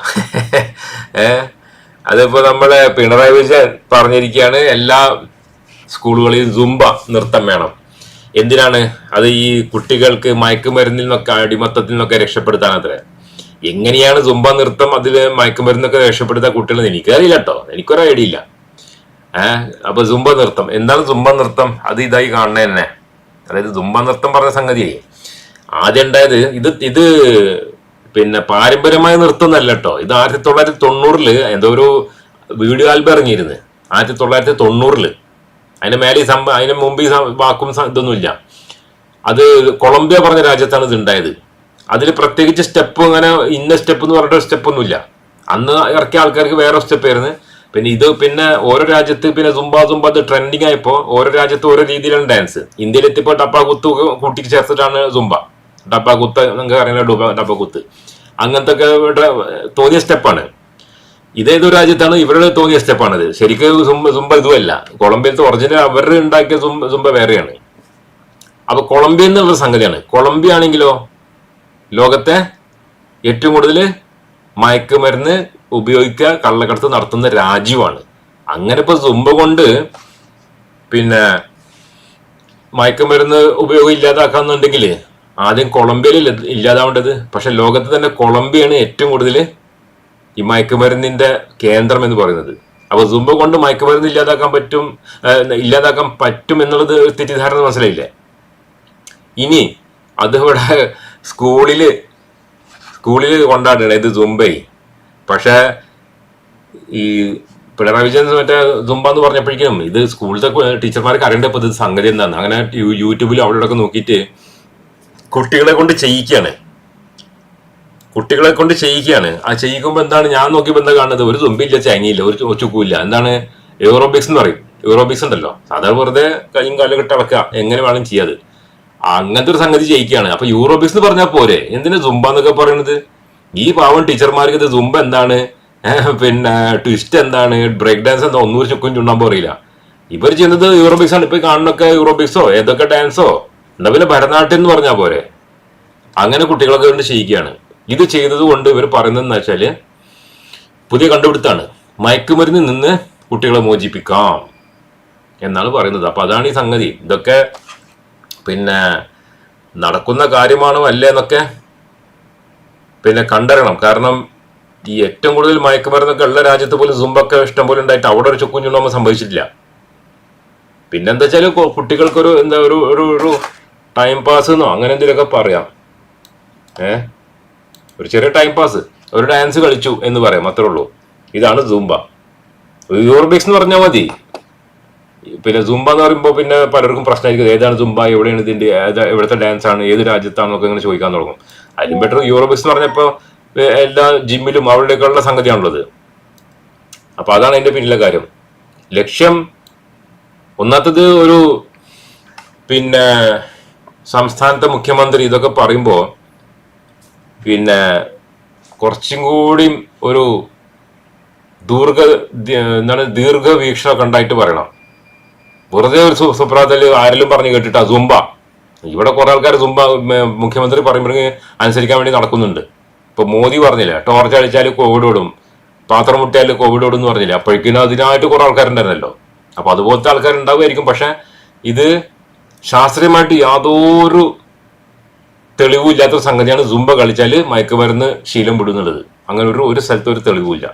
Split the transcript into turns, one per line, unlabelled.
ഏ? അതിപ്പോ നമ്മളെ പിണറായി വിജയൻ പറഞ്ഞിരിക്കുകയാണ് എല്ലാ സ്കൂളുകളിലും സുംബ നൃത്തം വേണം. എന്തിനാണ്? അത് ഈ കുട്ടികൾക്ക് മയക്കുമരുന്നിൽ നിന്നൊക്കെ അടിമത്തത്തിൽ നിന്നൊക്കെ രക്ഷപ്പെടുത്താൻ അത്ര. എങ്ങനെയാണ് സുംബ നൃത്തം അതിൽ മയക്കുമരുന്നൊക്കെ രക്ഷപ്പെടുത്താൻ കുട്ടികൾ എനിക്കറിയില്ല കേട്ടോ എനിക്കൊരു ഐഡിയ ഇല്ല. ഏഹ് അപ്പൊ സുംബ നൃത്തം. എന്താണ് സുംബ നൃത്തം? അത് ഇതായി കാണുന്നത് തന്നെ അതായത് ജുംബ നൃത്തം പറഞ്ഞ സംഗതി ആദ്യം ഉണ്ടായത് ഇത് ഇത് പിന്നെ പാരമ്പര്യമായ നൃത്തം എന്നല്ല കേട്ടോ ഇത് ആയിരത്തി തൊള്ളായിരത്തി തൊണ്ണൂറിൽ എന്തോ ഒരു വീഡിയോ ആൽബം ഇറങ്ങിയിരുന്നു. ആയിരത്തി തൊള്ളായിരത്തി തൊണ്ണൂറിൽ അതിന് മേലെ ഈ സംഭവം അതിന് മുമ്പ് വാക്കും ഇതൊന്നുമില്ല. അത് കൊളംബിയ പറഞ്ഞ രാജ്യത്താണ് ഇത് ഉണ്ടായത്. അതിൽ പ്രത്യേകിച്ച് സ്റ്റെപ്പ് അങ്ങനെ ഇന്ന സ്റ്റെപ്പ് എന്ന് പറഞ്ഞിട്ട് സ്റ്റെപ്പ് ഒന്നുമില്ല അന്ന് ഇറക്കിയ ആൾക്കാർക്ക് വേറെ സ്റ്റെപ്പ് ആയിരുന്നു. പിന്നെ ഇത് പിന്നെ ഓരോ രാജ്യത്ത് പിന്നെ സുംബ സുംബ അത് ട്രെൻഡിങ് ആയപ്പോൾ ഓരോ രാജ്യത്ത് ഓരോ രീതിയിലാണ് ഡാൻസ് ഇന്ത്യയിലെത്തിപ്പോൾ ടപ്പാ കുത്തു കൂട്ടിക്ക് കൂട്ടി ചേർത്തിട്ടാണ് സുംബ. ഡപ്പ കുത്ത് നിങ്ങൾക്ക് അറിയുന്ന ഡുബ ഡപ്പ കുത്ത് അങ്ങനത്തെ ഒക്കെ ഇവരുടെ തോന്നിയ സ്റ്റെപ്പാണ്. ഇതേത് രാജ്യത്താണ് ഇവരുടെ തോന്നിയ സ്റ്റെപ്പാണിത്. ശരിക്കും സുംബ ഇതുമല്ല. കൊളംബിയത്തെ ഒറിജിനൽ അവർ ഉണ്ടാക്കിയ സുംബ സുംബ വേറെയാണ്. അപ്പൊ കൊളംബിയ എന്നുള്ള സംഗതിയാണ്. കൊളംബിയ ആണെങ്കിലോ ലോകത്തെ ഏറ്റവും കൂടുതൽ മയക്കുമരുന്ന് ഉപയോഗിക്കുക കള്ളക്കടത്ത് നടത്തുന്ന രാജ്യമാണ്. അങ്ങനെ ഇപ്പൊ സുംബ കൊണ്ട് പിന്നെ മയക്കുമരുന്ന് ഉപയോഗം ഇല്ലാതാക്കാന്നുണ്ടെങ്കിൽ ആദ്യം കൊളംബിയയിൽ ഇല്ലാതാവേണ്ടത്. പക്ഷെ ലോകത്ത് തന്നെ കൊളംബിയാണ് ഏറ്റവും കൂടുതൽ ഈ മയക്കുമരുന്നിന്റെ കേന്ദ്രം എന്ന് പറയുന്നത്. അപ്പൊ സുംബ കൊണ്ട് മയക്കുമരുന്ന് ഇല്ലാതാക്കാൻ പറ്റും ഇല്ലാതാക്കാൻ പറ്റും എന്നുള്ളത് തെറ്റിദ്ധാരണ മനസ്സിലായില്ലേ? ഇനി അത് ഇവിടെ സ്കൂളിൽ സ്കൂളിൽ കൊണ്ടാടണം ഇത് സുംബൈ പക്ഷെ ഈ പിണറായി വിജയൻ മറ്റേ സുംബ എന്ന് പറഞ്ഞപ്പോഴേക്കും ഇത് സ്കൂളിലത്തെ ടീച്ചർമാർക്ക് അറിയേണ്ട ഇപ്പൊ ഇത് സംഗതി എന്താണ് അങ്ങനെ യൂട്യൂബിൽ അവിടെ നോക്കിയിട്ട് കുട്ടികളെ കൊണ്ട് ചെയ്യിക്കുകയാണ്. കുട്ടികളെ കൊണ്ട് ചെയ്യിക്കുകയാണ്. ആ ചെയ്യിക്കുമ്പോൾ എന്താണ്? ഞാൻ നോക്കിയപ്പോൾ എന്താ കാണുന്നത്? ഒരു തുമ്പില്ല ചങ്ങിയില്ല ഒരു ചുക്കുമില്ല എന്താണ്? യൂറോബിക്സ് എന്ന് പറയും. യൂറോബിക്സ് ഉണ്ടല്ലോ. സാധാരണ വെറുതെ കയ്യും കാലും അടക്കുക എങ്ങനെ വേണം ചെയ്യാത് അങ്ങനത്തെ ഒരു സംഗതി ചെയ്യിക്കുകയാണ്. അപ്പൊ യൂറോബിക്സ് എന്ന് പറഞ്ഞാൽ പോരെ. എന്തിനാ ജുംബ എന്നൊക്കെ പറയുന്നത് ഈ പാവം ടീച്ചർമാർക്ക് ഇത് ജുംബ എന്താണ്? പിന്നെ ട്വിസ്റ്റ് എന്താണ്? ബ്രേക്ക് ഡാൻസ് എന്താ? ഒന്നൂറ് ചുക്കും ചുണ്ടാൻ അറിയില്ല ഇവർ ചെയ്യുന്നത് യൂറോബിക്സ് ആണ്. ഇപ്പൊ കാണുന്നൊക്കെ യൂറോബിക്സോ ഏതൊക്കെ ഡാൻസോ എന്നാ പിന്നെ ഭരതനാട്യം എന്ന് പറഞ്ഞാൽ പോരെ? അങ്ങനെ കുട്ടികളൊക്കെ കൊണ്ട് ചെയ്യുകയാണ് ഇത് ചെയ്തത് കൊണ്ട് ഇവർ പറയുന്നതെന്ന് വെച്ചാൽ പുതിയ കണ്ടുപിടുത്താണ്. മയക്കുമരുന്നിൽ നിന്ന് കുട്ടികളെ മോചിപ്പിക്കാം എന്നാണ് പറയുന്നത്. അപ്പൊ അതാണ് ഈ സംഗതി. ഇതൊക്കെ പിന്നെ നടക്കുന്ന കാര്യമാണോ അല്ലേ എന്നൊക്കെ പിന്നെ കണ്ടറിയണം. കാരണം ഈ ഏറ്റവും കൂടുതൽ മയക്കുമരുന്നൊക്കെ ഉള്ള രാജ്യത്ത് പോലും സുംബൊക്കെ ഇഷ്ടം പോലെ ഉണ്ടായിട്ട് അവിടെ ഒരു ചുക്കും ചുണ്ണാകുമ്പോൾ സംഭവിച്ചിട്ടില്ല. പിന്നെന്താ വെച്ചാൽ കുട്ടികൾക്കൊരു എന്താ ഒരു ഒരു ടൈം പാസ് എന്നോ അങ്ങനെ എന്തെങ്കിലുമൊക്കെ പറയാം. ഏ? ഒരു ചെറിയ ടൈം പാസ് ഒരു ഡാൻസ് കളിച്ചു എന്ന് പറയാം അത്രേ ഉള്ളൂ. ഇതാണ് സൂംബ യൂറോബിക്സ് എന്ന് പറഞ്ഞാൽ മതി. പിന്നെ സുംബ എന്ന് പറയുമ്പോൾ പിന്നെ പലർക്കും പ്രശ്നമായിരിക്കും. ഏതാണ് സുംബ എവിടെയാണ് ഇതിന്റെ എവിടുത്തെ ഡാൻസ് ആണ്? ഏത് രാജ്യത്താണെന്നൊക്കെ ഇങ്ങനെ ചോദിക്കാൻ തുടങ്ങും. അതിലും ബെറ്റർ യൂറോബിക്സ് എന്ന് പറഞ്ഞപ്പോൾ എല്ലാ ജിമ്മിലും അവിടെയൊക്കെയുള്ള സംഗതിയാണുള്ളത്. അപ്പൊ അതാണ് അതിന്റെ പിന്നിലെ കാര്യം. ലക്ഷ്യം ഒന്നാത്തത് ഒരു പിന്നെ സംസ്ഥാനത്തെ മുഖ്യമന്ത്രി ഇതൊക്കെ പറയുമ്പോൾ പിന്നെ കുറച്ചും കൂടി ഒരു ദീർഘ എന്താണ് ദീർഘവീക്ഷണമൊക്കെ ഉണ്ടായിട്ട് പറയണം. വെറുതെ ഒരു സുപ്രാതൽ ആരെങ്കിലും പറഞ്ഞു കേട്ടിട്ടാ സുംബ. ഇവിടെ കുറെ ആൾക്കാർ സുംബ മുഖ്യമന്ത്രി പറയുമ്പോഴേ അനുസരിക്കാൻ വേണ്ടി നടക്കുന്നുണ്ട്. ഇപ്പൊ മോദി പറഞ്ഞില്ല ടോർച്ച് അടിച്ചാൽ കോവിഡ് ഓടും പാത്രം മുട്ടിയാൽ കോവിഡ് ഓടും എന്ന് പറഞ്ഞില്ല അപ്പോഴേക്കും അതിനായിട്ട് കുറെ ആൾക്കാരുണ്ടായിരുന്നല്ലോ. അപ്പൊ അതുപോലത്തെ ആൾക്കാരുണ്ടാവുമായിരിക്കും. പക്ഷെ ഇത് ശാസ്ത്രീയമായിട്ട് യാതൊരു തെളിവുമില്ലാത്ത സംഗതിയാണ് സുംബ കളിച്ചാൽ മയക്കുമരുന്ന് ശീലം വിടുന്നുള്ളത്. അങ്ങനെ ഒരു ഒരു സ്ഥലത്തൊരു തെളിവുമില്ല.